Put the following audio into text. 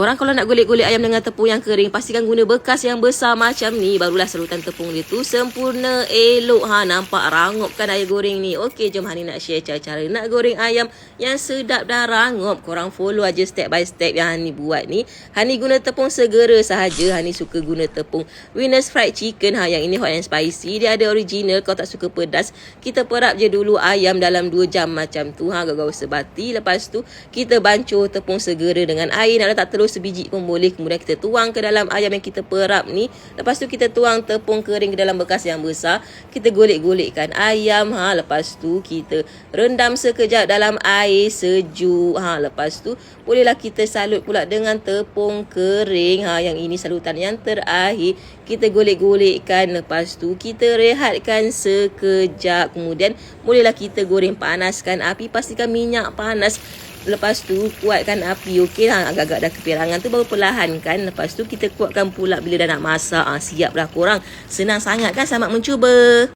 Korang kalau nak golek-golek ayam dengan tepung yang kering, pastikan guna bekas yang besar macam ni. Barulah salutan tepung dia tu sempurna, elok. Ha, nampak rangup kan air goreng ni. Okey, jom Hani nak share cara-cara nak goreng ayam yang sedap dan rangup. Korang follow aja step by step yang Hani buat ni. Hani guna tepung segera sahaja. Hani suka guna tepung Winners Fried Chicken. Ha, yang ini hot and spicy. Dia ada original. Kau tak suka pedas, kita perap je dulu ayam dalam 2 jam macam tu. Ha, gagau sebati. Lepas tu, kita bancuh tepung segera dengan air. Nak letak telur sebiji pun boleh. Kemudian kita tuang ke dalam ayam yang kita perap ni. Lepas tu kita tuang tepung kering ke dalam bekas yang besar. Kita golek-golekkan ayam. Ha, lepas tu kita rendam sekejap dalam air sejuk. Ha, lepas tu bolehlah kita salut pula dengan tepung kering. Ha, yang ini salutan yang terakhir. Kita golek-golekkan. Lepas tu kita rehatkan sekejap. Kemudian bolehlah kita goreng panaskan api. Pastikan minyak panas. Lepas tu kuatkan api okey lah agak-agak dah kepirangan tu baru perlahankan lepas tu kita kuatkan pula bila dah nak masak. Ha, siap dah korang. Senang sangat kan selamat mencuba